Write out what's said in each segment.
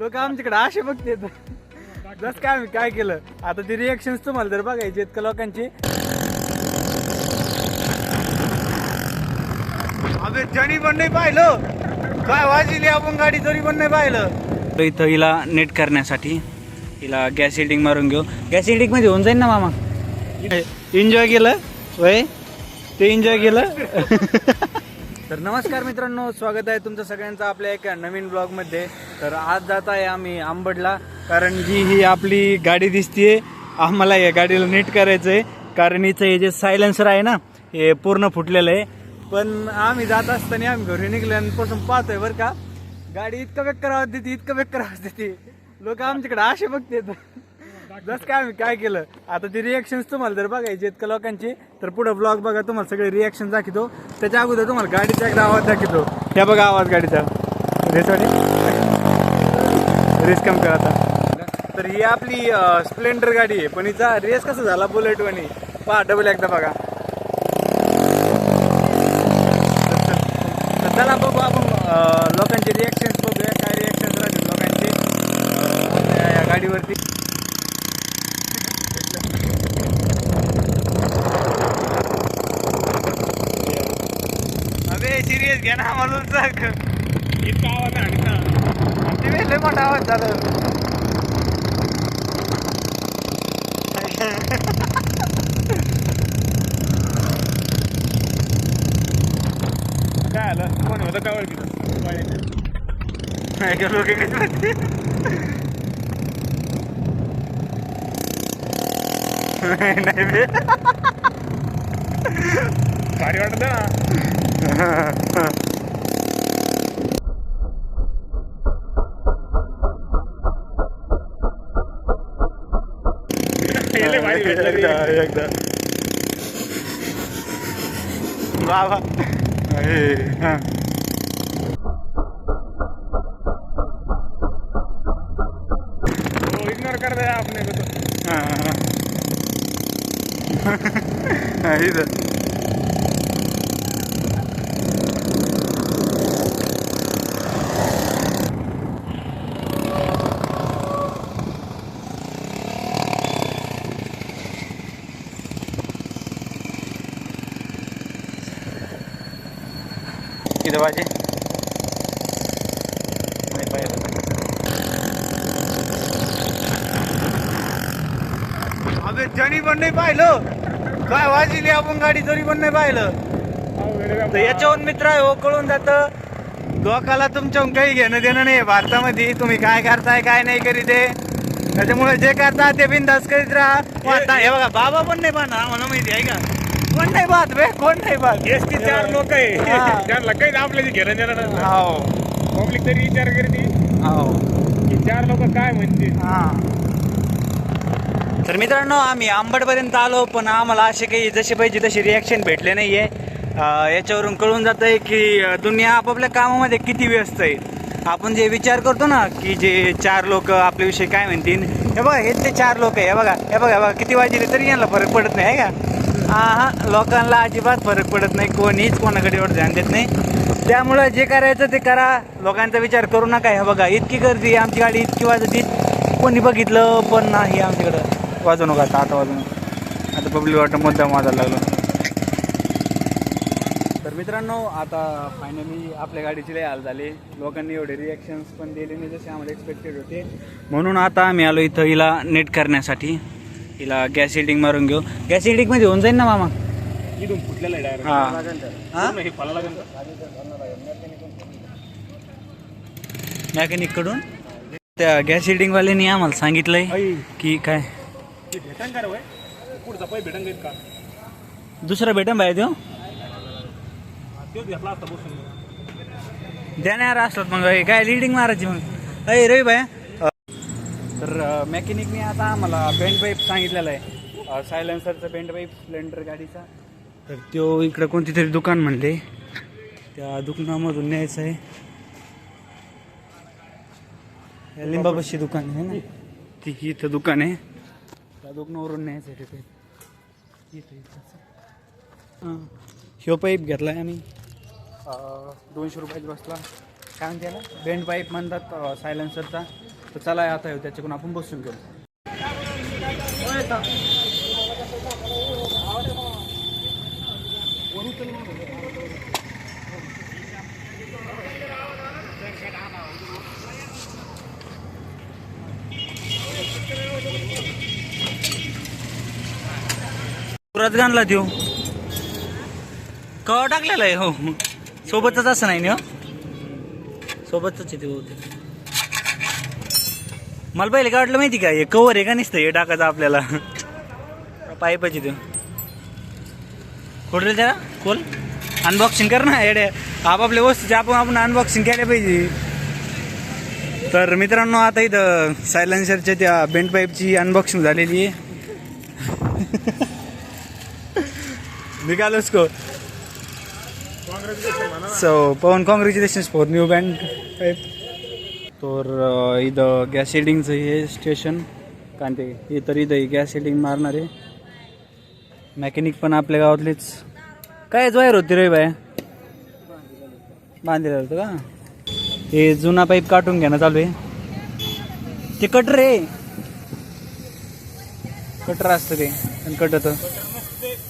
लोक आमच्याकडे असे बघते जस काय आम्ही काय केलं? आता ते रिएक्शन तुम्हाला जर बघायचे आहेत का लोकांची? अबे जणी पण नाही पाहिलं. काय वाजली आपण गाडी तरी पण नाही पाहिलं. इथं हिला नेट करण्यासाठी हिला गॅस हिटिंग मारून घेऊ. गॅस हिटिंगमध्ये होऊन जाईल ना मामा. एन्जॉय केलं? वय ते एन्जॉय केलं? तर नमस्कार मित्रांनो स्वागत आहे तुमचं सगळ्यांचं आपल्या एका नवीन ब्लॉगमध्ये. तर आज जात आहे आम्ही आंबडला कारण जी ही आपली गाडी दिसतीये. आम्हाला या गाडीला नीट करायचं आहे कारण इथं हे जे सायलेन्सर आहे ना हे पूर्ण फुटलेलं आहे. पण आम्ही जात असताना आम्ही घरी निघल्यापासून पाहतोय बरं का गाडी इतकं बेक्कर आवाज देते इतकं बेक्कर आवाज देते. लोक आमच्याकडे असे बघते जस काय आम्ही काय केलं आता ते रिएक्शन तुम्हाला जर बघायचे इतकं लोकांची तर पुढे ब्लॉग बघा तुम्हाला सगळे रिएक्शन दाखवतो. त्याच्या अगोदर तुम्हाला गाडीचा एकदा आवाज दाखवतो. त्या बघा आवाज गाडीचा. रेसवाडी रेस कम करा आता. तर ही आपली स्प्लेंडर गाडी आहे पण हिचा रेस कसा झाला बुलेटवाणी पहा डबल एकदा बघा तर चला बघू आपण अं, लोकांचे रिएक्शन बघूया काय रिएक्शन राहतील लोकांचे अं, आपल्या या गाडीवरती अबे सिरियस घ्या ना म्हणून सांग. इतका आवाज ते लय मोठा आवाज झाला. काय आलं? कोण होतं? काय ओळखीचं? लोक. नाही बे. भारी वाटत ना हे लय भारी भेटलं रे. एकदा एकदा वा वा हे, हा. हो इग्नोर कर दे आपने को तो हा, हा. हा, किती वाजे? नाही पाहिजे अबे जणी पण नाही पाहिलं. काय वाजली आपण गाडी तरी पण नाही पाहिलं. तर बाबा. याच्यावरून मित्र आहे हो कळून जातं. लोकाला तुमच्याहून काही घेणं देणं नाही भारतामध्ये. तुम्ही काय करताय काय नाही करीत ते त्याच्यामुळे जे करता ते बिंदास करीत राहा. हे बघा बाबा पण नाही पाहणार आम्हाला माहिती आहे का? कोण नाही पाहत बे कोण नाही पाहत एस टी चार लोक आहे. हा. त्यांना काही आपल्याची घेणं देणं नाही. हो. पब्लिक तरी विचार करते. हो. की चार लोक काय म्हणतील हा. तर मित्रांनो आम्ही आंबडपर्यंत आलो पण आम्हाला असे काही जसे पाहिजे तसे रिॲक्शन भेटले नाही आहे याच्यावरून कळून जात आहे की अं, दुनिया आपापल्या कामामध्ये किती व्यस्त आहे. आपण जे विचार करतो ना की जे चार लोक आपल्याविषयी काय म्हणतील हे बघा हेच ते चार लोक आहे. हे बघा हे बघा हे बघा किती वाजले तरी यांना फरक पडत नाही आहे का? हा हा लोकांना अजिबात फरक पडत नाही कोणीच कोणाकडे एवढं ध्यान देत नाही. त्यामुळं जे करायचं ते करा लोकांचा विचार करू नका. हे बघा इतकी गर्दी आहे, आमची गाडी इतकी वाजती कोणी बघितलं पण नाही आमच्याकडं. वाजू नका आता आता वाजवू नका. आता पब्लिक वाटतं मुद्दा वाजायला लागलो. तर मित्रांनो आता फायनली आपल्या गाडीची लय हाल झाली. लोकांनी एवढे रिॲक्शन्स पण दिले नाही जसे आम्हाला एक्सपेक्टेड होते. म्हणून आता आम्ही आलो इथं हिला नेट करण्यासाठी. हिला गॅस हिटिंग मारून घेऊ. गॅस हिटिंगमध्ये होऊन जाईल ना मामा. इथून फुटलेला आहे डायरेक्ट हां. हां? हे फळा लागेल का? मॅकॅनिककडून त्या गॅस हिटिंगवाल्यांनी आम्हाला सांगितलंय आई, की काय? ते भेटन का रे होय? पुढचा पै भेटन का इतका? दुसरा भेटन बाय देऊ? तोच घेतला असता बसून. देणार असतात मग हे काय लिडिंग मारायची मग अय रवी बाय तर मेकॅनिकने आता आम्हाला बेंड पाईप सांगितलेला आहे. सायलेन्सरचं बेंड पाईप स्प्लेंडर गाडीचा. तर तो इकडं कोणती तरी दुकान म्हणले. त्या दुकानामधून न्यायचं आहे. या लिंबापाशी दुकान आहे ना? ती इथं दुकान आहे. त्या दुकानावरून न्यायचं आहे ते पाईप इथं इथं हां. ह्यो पाईप घेतला आहे आम्ही दोनशे रुपयाचा बसला. काय म्हणते बेंड पाईप म्हणतात सायलेन्सरचा तर चला आता ह्यो त्याच्याकडून आपण बसून घेऊ. पुरात गाणला देऊ. कवा टाकलेला आहे? हो सोबतच असं नाही ना? सोबतच आहे ते ते. मला पहिले काय वाटलं माहिती का? हे कवर आहे का नसतं? हे टाकायचं आपल्याला. पाहिजे ते खोडले त्याला? खोल. अनबॉक्सिंग कर ना येडे आपापल्या वस्तूचे आपण आपण अनबॉक्सिंग केल्या पाहिजे. तर मित्रांनो आता इथं सायलेन्सरच्या त्या बेंट पाईपची अनबॉक्सिंग झालेली आहे. निकाल उसको so Pawan congratulations for new band pipe तर इथं गॅस शेडिंगचं हे स्टेशन कारण ते हे तर इथं गॅस शेडिंग मारणार आहे. मॅकॅनिक पण आपल्या गावातलेच. काय वायर होती रे बाय? बांधलेलं होतं का? हे जुना पाईप काटून घेणं चालू आहे. ते कटर रे कटर असतं ते आणि कटत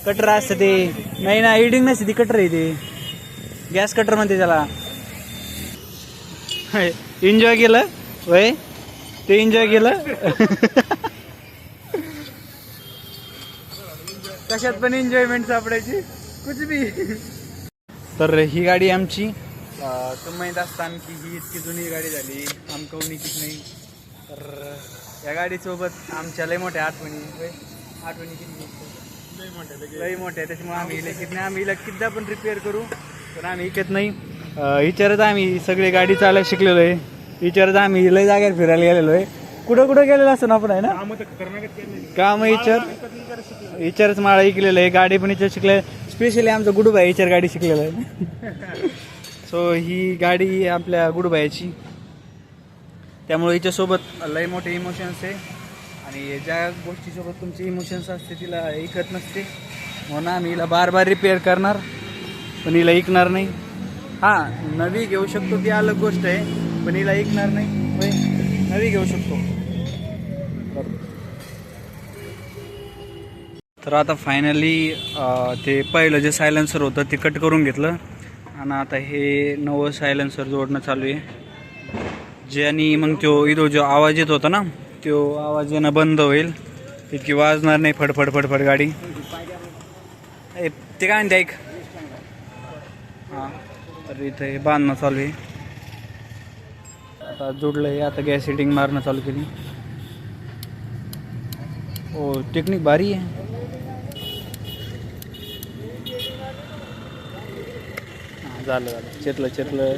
कटर असतं ते. नाही ना इडिंग नसते ती कटर आहे ते. गॅस कटर म्हणते त्याला. एन्जॉय केलं? वय ते एन्जॉय केलं? कशात पण एन्जॉयमेंट सापडायची? कुछ बी तर ही गाडी आमची. तुम्ही माहीत असताना की ही इतकी जुनी गाडी झाली. आमकवणीचीच नाही. तर या गाडीसोबत आमच्या लय मोठ्या आठवणी होय? आठवणी किती लई मोठ्या त्याच्यामुळे आम्ही इलेक्ट्रिक नाही आम्ही इलेक्ट्रिकदा पण रिपेअर करू पण आम्ही इकत नाही. विचारत आम्ही सगळी गाडी चालायला शिकलेलो आहे. विचारत आम्ही लय जागेवर फिरायला गेलेलो आहे. कुठं कुठं गेलेलो असतो ना आपण आहे ना? कामं विचार विचारच माळा शिकलेलं आहे. गाडी पण विचार शिकले स्पेशली आमचा गुडूबाई विचार गाडी शिकलेलं आहे. सो ही गाडी आपल्या गुडूबाईची. त्यामुळे हिच्यासोबत लय मोठे इमोशन्स आहे. आणि ज्या गोष्टीसोबत तुमचे इमोशन्स असते तिला ऐकत नसते. म्हणून आम्ही हिला बार बार रिपेअर करणार. पण हिला ऐकणार नाही. हां नवी घेऊ शकतो ती अलग गोष्ट आहे पण हिला ऐकणार नाही. नवी घेऊ शकतो. तर आता फायनली ते पहिलं जे सायलेन्सर होतं ते कट करून घेतलं. आणि आता हे नवं सायलेन्सर जोडणं चालू आहे. ज्यानी मग तो इथं जो आवाज येत होता ना तो आवाज येणं बंद होईल. इतकी वाजणार नाही फडफड फडफड गाडी. ते काय म्हणते ऐक. इथं हे बांधणं चालू आहे. आता जोडलं आहे आता गॅस हिटिंग मारणं चालू केली. हो टेक्निक भारी आहे. झालं झालं. चिरलं चिरलं.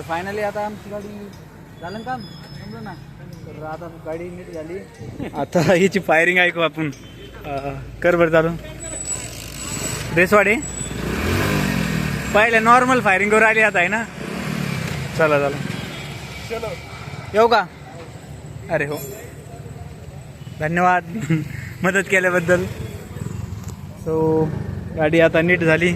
तर फायनली आता आमची गाडी झालं ना काम? समजलं ना. तर आता गाडी नीट झाली. आता हिची फायरिंग ऐकू आपण. कर बरं चालू. रेसवाडे पहिले नॉर्मल फायरिंगवर आली आता आहे ना? चला चला. चलो येऊ का? अरे हो. धन्यवाद. मदत केल्याबद्दल. सो गाडी आता नीट झाली.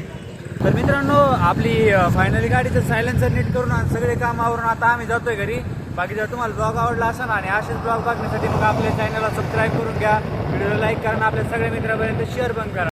तर मित्रांनो आपली फायनली गाडीचं सायलेन्सर नीट करून सगळे काम आवरून आता आम्ही जातोय घरी. बाकी जर तुम्हाला ब्लॉग आवडला असेल आणि असेच ब्लॉग बघण्यासाठी मग आपल्या चॅनलला सबस्क्राईब करून घ्या. व्हिडिओला लाईक करा आपल्या सगळ्या मित्रापर्यंत शेअर पण करा.